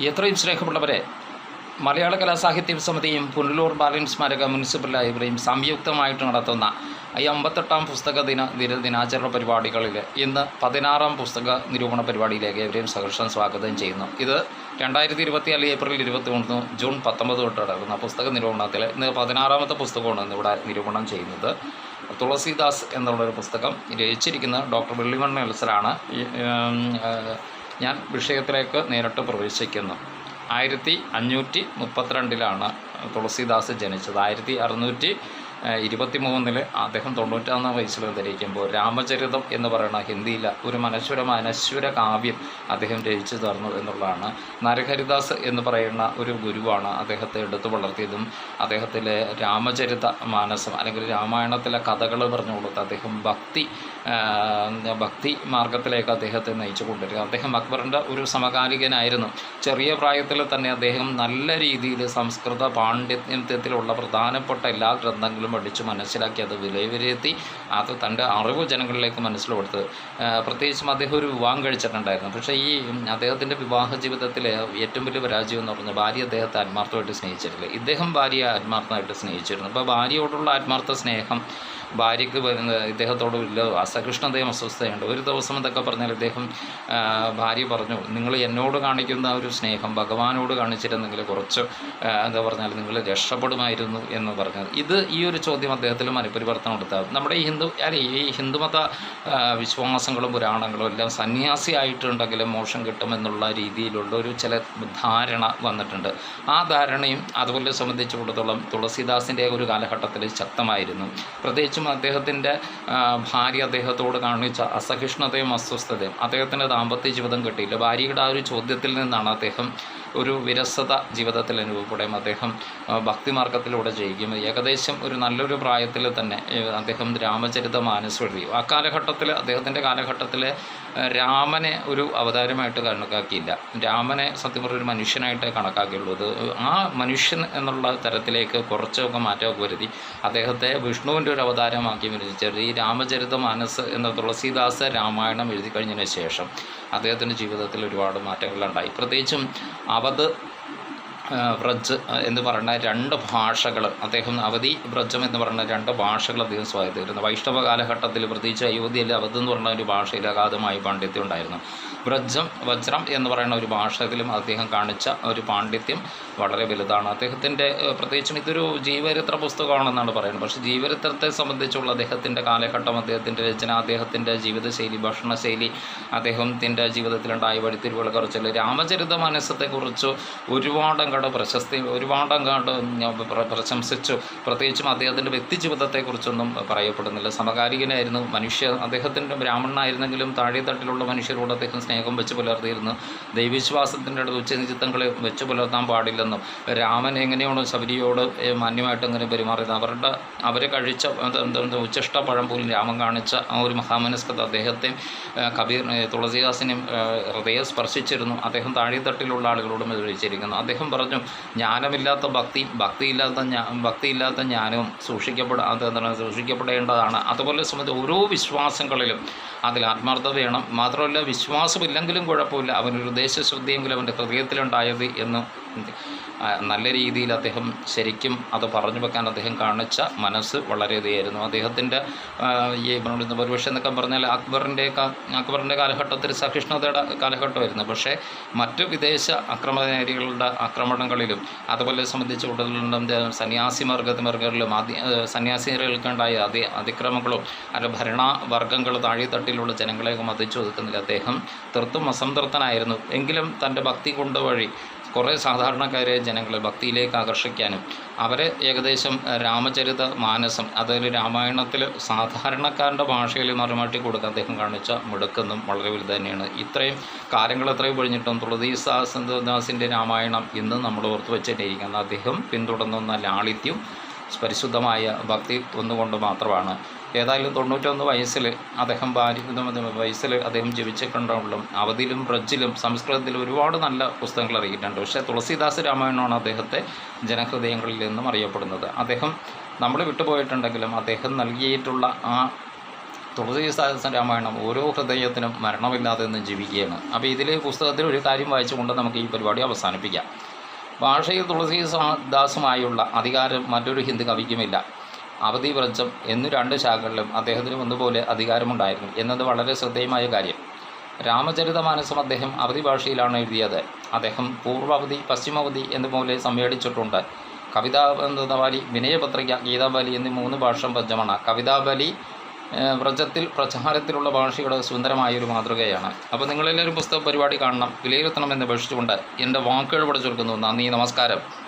എത്രയും സ്നേഹമുള്ളവരെ മലയാള കലാസാഹിത്യ സമിതിയും പുനലൂർ ബാലൻ സ്മാരക മുനിസിപ്പൽ ലൈബ്രറിയും സംയുക്തമായിട്ട് നടത്തുന്ന ഈ അമ്പത്തെട്ടാം പുസ്തക ദിന ദിന ദിനാചരണ പരിപാടികളിൽ ഇന്ന് പതിനാറാം പുസ്തക നിരൂപണ പരിപാടിയിലേക്ക് എവരെയും സഹർഷം സ്വാഗതം ചെയ്യുന്നു. ഇത് രണ്ടായിരത്തി ഇരുപത്തിനാല് ഏപ്രിൽ ഇരുപത്തി മൂന്ന് ജൂൺ പത്തൊമ്പത് തൊട്ട് നടക്കുന്ന പുസ്തക നിരൂപണത്തിൽ ഇന്ന് പതിനാറാമത്തെ പുസ്തകമാണ് ഇന്ന് ഇവിടെ നിരൂപണം ചെയ്യുന്നത്. തുളസിദാസ് എന്നുള്ളൊരു പുസ്തകം രചിച്ചിരിക്കുന്നത് ഡോക്ടർ ഉം, ആ, ഞാൻ വിഷയത്തിലേക്ക് നേരിട്ട് പ്രവേശിക്കുന്നു. ആയിരത്തി അഞ്ഞൂറ്റി മുപ്പത്തിരണ്ടിലാണ് തുളസീദാസ് ജനിച്ചത്. ആയിരത്തി അറുന്നൂറ്റി ഇരുപത്തി മൂന്നിൽ അദ്ദേഹം തൊണ്ണൂറ്റാം വയസ്സിൽ ധരിക്കുമ്പോൾ രാമചരിതം എന്ന് പറയുന്ന ഹിന്ദിയിൽ ഒരു മനശ്വര മനശ്വര കാവ്യം അദ്ദേഹം രചിച്ചു തന്നു എന്നുള്ളതാണ്. നരഹരിദാസ് എന്ന് പറയുന്ന ഒരു ഗുരുവാണ് അദ്ദേഹത്തെ എടുത്തു വളർത്തിയതും അദ്ദേഹത്തിലെ രാമചരിത മാനസം അല്ലെങ്കിൽ രാമായണത്തിലെ കഥകൾ പറഞ്ഞു കൊടുത്ത് അദ്ദേഹം ഭക്തി ഭക്തി മാർഗത്തിലേക്ക് അദ്ദേഹത്തെ നയിച്ചു കൊണ്ടുവരിക. അദ്ദേഹം അക്ബറിന്റെ ഒരു സമകാലികനായിരുന്നു. ചെറിയ പ്രായത്തിൽ തന്നെ അദ്ദേഹം നല്ല രീതിയിൽ സംസ്കൃത പാണ്ഡിത്യത്തിലുള്ള പ്രധാനപ്പെട്ട എല്ലാ ഗ്രന്ഥങ്ങളും പഠിച്ച് മനസ്സിലാക്കി അത് വിലയിരുത്തി അത് തന്റെ അറിവ് ജനങ്ങളിലേക്ക് മനസ്സിൽ കൊടുത്തത്. പ്രത്യേകിച്ചും അദ്ദേഹം ഒരു വിവാഹം കഴിച്ചിട്ടുണ്ടായിരുന്നു. പക്ഷേ ഈ അദ്ദേഹത്തിന്റെ വിവാഹ ജീവിതത്തിൽ ഏറ്റവും വലിയ പരാജയം എന്ന് പറഞ്ഞാൽ ഭാര്യ അദ്ദേഹത്തെ ആത്മാർത്ഥമായിട്ട് സ്നേഹിച്ചിട്ടില്ല. ഇദ്ദേഹം ഭാര്യയെ ആത്മാർത്ഥമായിട്ട് സ്നേഹിച്ചിരുന്നു. അപ്പോൾ ഭാര്യയോടുള്ള ആത്മാർത്ഥ സ്നേഹം ഭാര്യയ്ക്ക് ഇദ്ദേഹത്തോട് വലിയ അസഹിഷ്ണുതയും അസ്വസ്ഥതയുണ്ട്. ഒരു ദിവസം എന്നൊക്കെ പറഞ്ഞാൽ ഇദ്ദേഹം ഭാര്യ പറഞ്ഞു നിങ്ങൾ എന്നോട് കാണിക്കുന്ന ഒരു സ്നേഹം ഭഗവാനോട് കാണിച്ചിരുന്നെങ്കിൽ കുറച്ച് എന്താ പറഞ്ഞാൽ നിങ്ങൾ രക്ഷപ്പെടുമായിരുന്നു എന്ന് പറഞ്ഞത് ഇത് ഈ ഒരു ചോദ്യം അദ്ദേഹത്തിൽ മനപരിവർത്തനം കൊടുത്താൽ നമ്മുടെ ഈ ഹിന്ദു അല്ലെ ഈ ഹിന്ദുമത വിശ്വാസങ്ങളും പുരാണങ്ങളും എല്ലാം സന്യാസി സന്യാസിയായിട്ടുണ്ടെങ്കിലും മോശം കിട്ടുമെന്നുള്ള രീതിയിലുള്ള ഒരു ചില ധാരണ വന്നിട്ടുണ്ട്. ആ ധാരണയും അതുപോലെ സംബന്ധിച്ചിടത്തോളം തുളസീദാസിന്റെ ഒരു കാലഘട്ടത്തിൽ ശക്തമായിരുന്നു. പ്രത്യേകിച്ചും അദ്ദേഹത്തിന്റെ ആ, ഭാര്യ അദ്ദേഹത്തോട് കാണിച്ച അസഹിഷ്ണുതയും അസ്വസ്ഥതയും. അദ്ദേഹത്തിന്റെ ദാമ്പത്യ ജീവിതം കിട്ടിയില്ല. ഭാര്യയുടെ ആ ഒരു ചോദ്യത്തിൽ നിന്നാണ് അദ്ദേഹം ഒരു വിരസത ജീവിതത്തിൽ അനുഭവപ്പെടുകയും അദ്ദേഹം ഭക്തിമാർഗത്തിലൂടെ ചെയ്യുകയും ഏകദേശം ഒരു നല്ലൊരു പ്രായത്തിൽ തന്നെ അദ്ദേഹം രാമചരിത മാനസ് എഴുതി. ആ കാലഘട്ടത്തിൽ അദ്ദേഹത്തിന്റെ കാലഘട്ടത്തിൽ രാമനെ ഒരു അവതാരമായിട്ട് കണക്കാക്കിയില്ല. രാമനെ സത്യം പറഞ്ഞ ഒരു മനുഷ്യനായിട്ടേ കണക്കാക്കിയുള്ളൂ. അത് ആ മനുഷ്യൻ എന്നുള്ള തരത്തിലേക്ക് കുറച്ചൊക്കെ മാറ്റമൊക്കെ വരുത്തി അദ്ദേഹത്തെ വിഷ്ണുവിന്റെ ഒരു അവതാരമാക്കി വിരചിച്ചത് ഈ രാമചരിത മാനസ് എന്ന തുളസീദാസ് രാമായണം എഴുതി കഴിഞ്ഞതിന് ശേഷം അദ്ദേഹത്തിന്റെ ജീവിതത്തിൽ ഒരുപാട് മാറ്റങ്ങളുണ്ടായി. പ്രത്യേകിച്ചും അവധ് ആ, വ്രജ് എന്ന് പറയുന്ന രണ്ട് ഭാഷകൾ. അദ്ദേഹം അവധി വ്രജം എന്ന് പറയുന്ന രണ്ട് ഭാഷകൾ അദ്ദേഹം സ്വായത്തിരുന്നു വൈഷ്ണവ കാലഘട്ടത്തിൽ പ്രത്യേകിച്ച് അയോധ്യയിൽ അവധ് എന്ന് പറയുന്ന ഒരു ഭാഷയിൽ അഗാധമായ പാണ്ഡിത്യം ഉണ്ടായിരുന്നു. വ്രജം വജ്രം എന്ന് പറയുന്ന ഒരു ഭാഷയിലും അദ്ദേഹം കാണിച്ച ഒരു പാണ്ഡിത്യം വളരെ വലുതാണ്. അദ്ദേഹത്തിന്റെ പ്രത്യേകിച്ചും ഇതൊരു ജീവചരിത്ര പുസ്തകമാണെന്നാണ് പറയുന്നത്. പക്ഷേ ജീവചരിത്രത്തെ സംബന്ധിച്ചുള്ള അദ്ദേഹത്തിന്റെ കാലഘട്ടം അദ്ദേഹത്തിന്റെ രചന അദ്ദേഹത്തിന്റെ ജീവിതശൈലി ഭക്ഷണശൈലി അദ്ദേഹത്തിന്റെ ജീവിതത്തിലുണ്ടായ വഴിത്തിരിവുകൾ കുറിച്ചുള്ള രാമചരിത മനസ്സത്തെക്കുറിച്ച് ഒരുപാടങ്ങാട് പ്രശസ്തി ഒരുപാടങ്ങാട് ഞാൻ പ്ര- പ്രശംസിച്ചു. പ്രത്യേകിച്ചും അദ്ദേഹത്തിന്റെ വ്യക്തിജീവിതത്തെക്കുറിച്ചൊന്നും പറയപ്പെടുന്നില്ല. സമകാലികനായിരുന്നു മനുഷ്യ. അദ്ദേഹത്തിന്റെ ബ്രാഹ്മണനായിരുന്നെങ്കിലും താഴെത്തട്ടിലുള്ള മനുഷ്യരോട് അദ്ദേഹം സ്നേഹം വെച്ച് പുലർത്തിയിരുന്നു. ദൈവവിശ്വാസത്തിന്റെ അടുത്ത് ഉച്ചനിചിത്തങ്ങളെ വെച്ച് പുലർത്താൻ പാടില്ലെന്നും രാമൻ എങ്ങനെയാണ് ശബരിയോട് മാന്യമായിട്ട് അങ്ങനെ പെരുമാറിയത്. അവരുടെ അവർ കഴിച്ച ഉച്ചിഷ്ട പഴം പോലും രാമൻ കാണിച്ച ആ ഒരു മഹാമനസ്കത അദ്ദേഹത്തെയും കബീർ തുളസിദാസിനെയും ഹൃദയം സ്പർശിച്ചിരുന്നു. അദ്ദേഹം താഴെത്തട്ടിലുള്ള ആളുകളോടും വിളിച്ചിരിക്കുന്നു അദ്ദേഹം പറഞ്ഞു ജ്ഞാനമില്ലാത്ത ഭക്തി ഭക്തിയില്ലാത്ത ഭക്തിയില്ലാത്ത ജ്ഞാനവും സൂക്ഷിക്കപ്പെടാ സൂക്ഷിക്കപ്പെടേണ്ടതാണ്. അതുപോലെ സംബന്ധിച്ച് ഓരോ വിശ്വാസങ്ങളിലും അതിൽ ആത്മാർത്ഥത വേണം. മാത്രമല്ല വിശ്വാസമില്ലെങ്കിലും കുഴപ്പമില്ല. അവനൊരു ദേശശ്രദ്ധയെങ്കിലും അവന്റെ ഹൃദയത്തിലുണ്ടായത് എന്ന് നല്ല രീതിയിൽ അദ്ദേഹം ശരിക്കും അത് പറഞ്ഞു വെക്കാൻ അദ്ദേഹം കാണിച്ച മനസ്സ് വളരെ ഇതായിരുന്നു അദ്ദേഹത്തിന്റെ ഈ ഒരുപക്ഷെ എന്നൊക്കെ പറഞ്ഞാൽ അക്ബറിന്റെ അക്ബറിന്റെ കാലഘട്ടത്തിൽ സഹിഷ്ണുതയുടെ കാലഘട്ടമായിരുന്നു. പക്ഷേ മറ്റു വിദേശ ആക്രമണകാരികളുടെ ആക്രമണങ്ങളിലും അതുപോലെ സംബന്ധിച്ചുകൊണ്ടുള്ള സന്യാസി മാർഗത്തിമർഗങ്ങളിലും അതി സന്യാസികൾക്കുണ്ടായ അതി അതിക്രമങ്ങളും അതിന്റെ ഭരണവർഗങ്ങൾ താഴെത്തട്ടിലുള്ള ജനങ്ങളെയൊക്കെ മതിച്ചു ഒതുക്കുന്നില്ല. അദ്ദേഹം തീർത്തും അസംതൃപ്തനായിരുന്നു. എങ്കിലും തന്റെ ഭക്തി കൊണ്ട് വഴി കുറേ സാധാരണക്കാരെ ജനങ്ങളെ ഭക്തിയിലേക്ക് ആകർഷിക്കാനും അവരെ ഏകദേശം രാമചരിത മാനസം അതായത് രാമായണത്തിൽ സാധാരണക്കാരന്റെ ഭാഷയിൽ മറുമാറ്റി കൊടുക്കാൻ അദ്ദേഹം കാണിച്ച മിടുക്കെന്നും വളരെ വലുത് തന്നെയാണ്. ഇത്രയും കാര്യങ്ങൾ എത്രയും കഴിഞ്ഞിട്ടും തുളസീദാസിന്റെ രാമായണം ഇന്ന് നമ്മൾ ഓർത്ത് വെച്ചിട്ടിരിക്കുന്നത്. അദ്ദേഹം പിന്തുടർന്നുന്ന ലാളിത്യം പരിശുദ്ധമായ ഭക്തി ഒന്നുകൊണ്ട് മാത്രമാണ്. ഏതായാലും തൊണ്ണൂറ്റൊന്ന് വയസ്സിൽ അദ്ദേഹം ഭാര്യ വയസ്സിൽ അദ്ദേഹം ജീവിച്ചിട്ടുണ്ടെങ്കിലും അവധിയിലും ബ്രജിലും സംസ്കൃതത്തിലും ഒരുപാട് നല്ല പുസ്തകങ്ങൾ അറിയിട്ടുണ്ട് പക്ഷേ തുളസീദാസ് രാമായണമാണ് അദ്ദേഹത്തെ ജനഹൃദയങ്ങളിൽ നിന്നും അറിയപ്പെടുന്നത്. അദ്ദേഹം നമ്മൾ വിട്ടുപോയിട്ടുണ്ടെങ്കിലും അദ്ദേഹം നൽകിയിട്ടുള്ള ആ തുളസി സഹസ്ര രാമായണം ഓരോ ഹൃദയത്തിനും മരണമില്ലാതെ നിന്ന് ജീവിക്കുകയാണ്. അപ്പോൾ ഇതിൽ പുസ്തകത്തിൽ ഒരു കാര്യം വായിച്ചുകൊണ്ട് നമുക്ക് ഈ പരിപാടി അവസാനിപ്പിക്കാം. ഭാഷയിൽ തുളസീദാസുമായുള്ള അധികാരം മറ്റൊരു ഹിന്ദു കവിക്കുമില്ല. അവധി വ്രജം എന്നീ രണ്ട് ശാഖകളിലും അദ്ദേഹത്തിന് ഒന്നുപോലെ അധികാരമുണ്ടായിരുന്നു എന്നത് വളരെ ശ്രദ്ധേയമായ കാര്യം. രാമചരിതമാനസം അദ്ദേഹം അവധി ഭാഷയിലാണ് എഴുതിയത്. അദ്ദേഹം പൂർവാവധി പശ്ചിമാവധി എന്നുപോലെ സമ്മേളിച്ചിട്ടുണ്ട്. കവിതാബലി വിനയപത്രിക ഗീതാബലി എന്നീ മൂന്ന് ഭാഷ പഞ്ചമാണ് കവിതാബലി വ്രജത്തിൽ പ്രചാരത്തിലുള്ള ഭാഷയുടെ സുന്ദരമായൊരു മാതൃകയാണ്. അപ്പോൾ നിങ്ങളെല്ലാവരും പുസ്തക പരിപാടി കാണണം വിലയിരുത്തണമെന്ന് അപേക്ഷിച്ചുകൊണ്ട് എന്റെ വാക്കുകൾ ഇവിടെ ചുരുക്കുന്നു നന്ദി നമസ്കാരം.